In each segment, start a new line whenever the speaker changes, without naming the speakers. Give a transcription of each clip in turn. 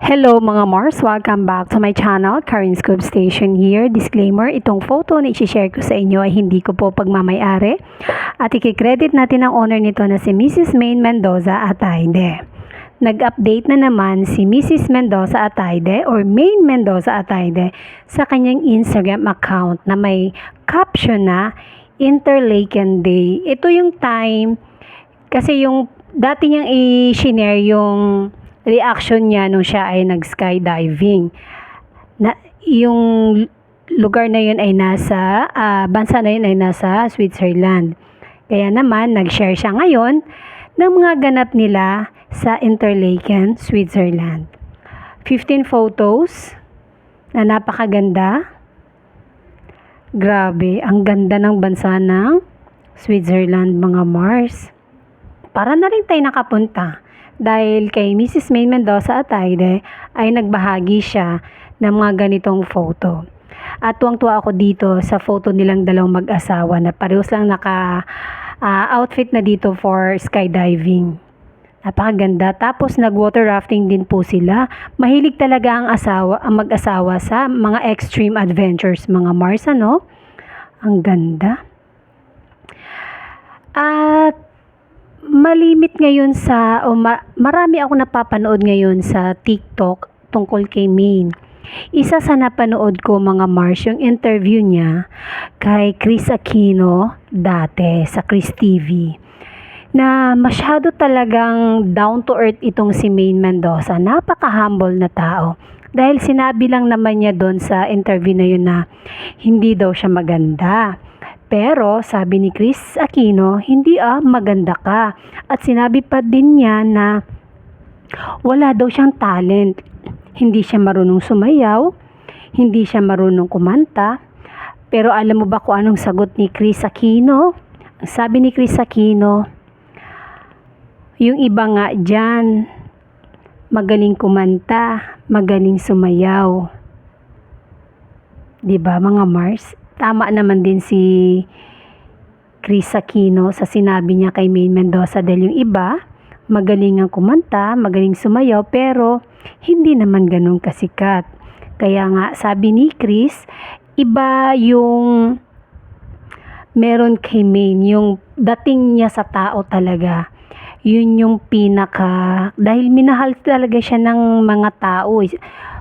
Hello mga Mars! Welcome back to my channel, Karen Scoop Station here. Disclaimer, itong photo na i-share ko sa inyo ay hindi ko po pagmamayari at ikikredit natin ang owner nito na si Mrs. Maine Mendoza Ataide. Nag-update na naman si Mrs. Mendoza Ataide or Maine Mendoza Ataide sa kanyang Instagram account na may caption na Interlaken Day. Ito yung time kasi yung dati niyang i-share yung reaction niya nung siya ay nag-skydiving. Na, yung lugar na yun ay nasa, ah, bansa na yun ay nasa Switzerland. Kaya naman, nag-share siya ngayon ng mga ganap nila sa Interlaken, Switzerland. 15 photos na napakaganda. Grabe, ang ganda ng bansa ng Switzerland, mga Mars. Para na rin tayo nakapunta dahil kay Mrs. May Mendoza Ataide ay nagbahagi siya ng mga ganitong photo. At tuwang-tuwa ako dito sa photo nilang dalawang mag-asawa na parehas lang naka ah, outfit na dito for skydiving. Napakaganda. Tapos nag-water rafting din po sila. Mahilig talaga ang asawa, ang mag-asawa sa mga extreme adventures, mga Mars, ano? Ang ganda. At malimit ngayon sa, o ma- marami ako napapanood ngayon sa TikTok tungkol kay Maine. Isa sa napanood ko mga Mars, yung interview niya kay Chris Aquino dati sa Chris TV na masyado talagang down to earth itong si Maine Mendoza. Napaka-humble na tao. Dahil sinabi lang naman niya doon sa interview na yun na hindi daw siya maganda. Pero sabi ni Chris Aquino, hindi ah, maganda ka. At sinabi pa din niya na wala daw siyang talent. Hindi siya marunong sumayaw, hindi siya marunong kumanta. Pero alam mo ba kung anong sagot ni Chris Aquino? Sabi ni Chris Aquino, yung iba nga dyan, magaling kumanta, magaling sumayaw. 'Di ba mga Mars? Tama naman din si Chris Aquino sa sinabi niya kay Maine Mendoza dahil yung iba, magaling ang kumanta, magaling sumayaw, pero hindi naman ganun kasikat. Kaya nga, sabi ni Chris, iba yung meron kay Maine, yung dating niya sa tao talaga. Yun yung pinaka, dahil minahal talaga siya ng mga tao eh.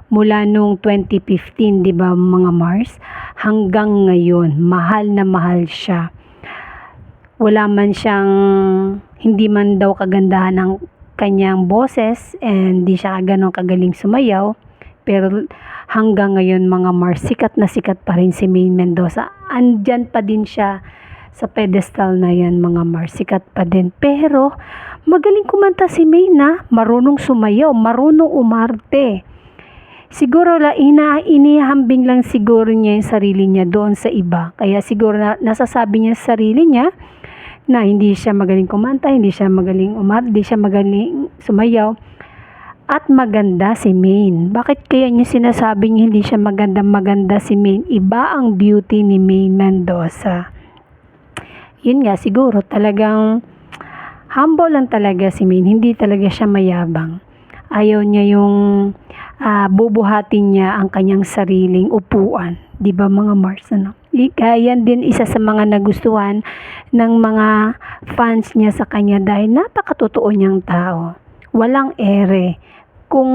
mula nung 2015, di ba mga Mars, hanggang ngayon, mahal na mahal siya wala man siyang hindi man daw kagandahan ng kanyang boses and di siya ganong kagaling sumayaw pero hanggang ngayon mga Mars sikat na sikat pa rin si Maine Mendoza andyan pa din siya sa pedestal na yan mga Mars sikat pa din pero magaling kumanta si Maine na marunong sumayaw marunong umarte siguro la ina inihambing lang siguro niya yung sarili niya doon sa iba kaya siguro na, nasasabi niya sa sarili niya na hindi siya magaling kumanta, hindi siya magaling umar, hindi siya magaling sumayaw. At maganda si Maine. Bakit kaya niyo sinasabi niyo hindi siya maganda maganda si Maine? Iba ang beauty ni Maine Mendoza. Yun nga, siguro talagang humble lang talaga si Maine. Hindi talaga siya mayabang. Ayaw niya yung ah, bubuhatin niya ang kanyang sariling upuan. Di ba mga Mars? Ano? Kaya yan din isa sa mga nagustuhan ng mga fans niya sa kanya dahil napakatotoo niyang tao. Walang ere. Kung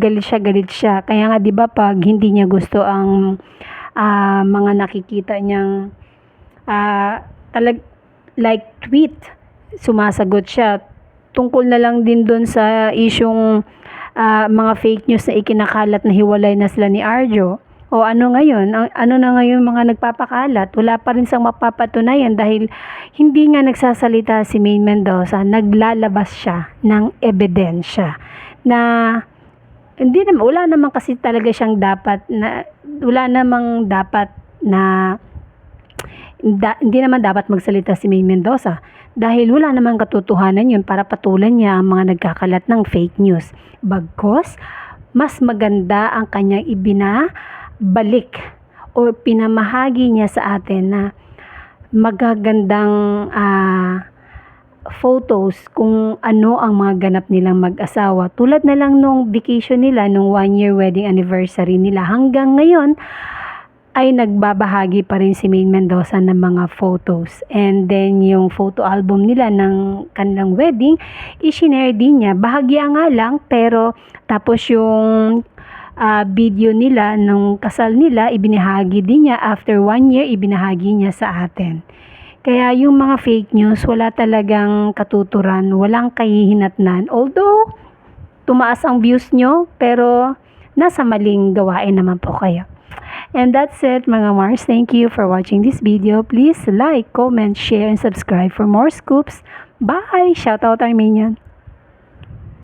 galit siya, galit siya. Kaya nga 'di ba pag hindi niya gusto ang ah, mga nakikita niyang ah, talag like tweet, sumasagot siya. Tungkol na lang din doon sa isyong ah, mga fake news na ikinakalat na hiwalay na sila ni Arjo. O ano ngayon? Ano na ngayon mga nagpapakalat? Wala pa rin siyang mapapatunayan dahil hindi nga nagsasalita si Maine Mendoza, naglalabas siya ng ebidensya na hindi naman, wala naman kasi talaga siyang dapat na, wala namang dapat na da, hindi naman dapat magsalita si Maine Mendoza dahil wala namang katotohanan yun para patulan niya ang mga nagkakalat ng fake news. Bagkos, mas maganda ang kanyang ibinabalik o pinamahagi niya sa atin na magagandang ah, photos kung ano ang mga ganap nilang mag-asawa. Tulad na lang nung vacation nila, nung one year wedding anniversary nila. Hanggang ngayon, ay nagbabahagi pa rin si Maine Mendoza ng mga photos. And then yung photo album nila ng kanilang wedding, isinare din niya. Bahagya nga lang, pero tapos yung ah, video nila nung kasal nila, ibinahagi din niya. After one year, ibinahagi niya sa atin. Kaya yung mga fake news, wala talagang katuturan, walang kahihinatnan. Although, tumaas ang views nyo, pero nasa maling gawain naman po kayo. And that's it mga Mars. Thank you for watching this video. Please like, comment, share, and subscribe for more scoops. Bye! Shoutout Armenian!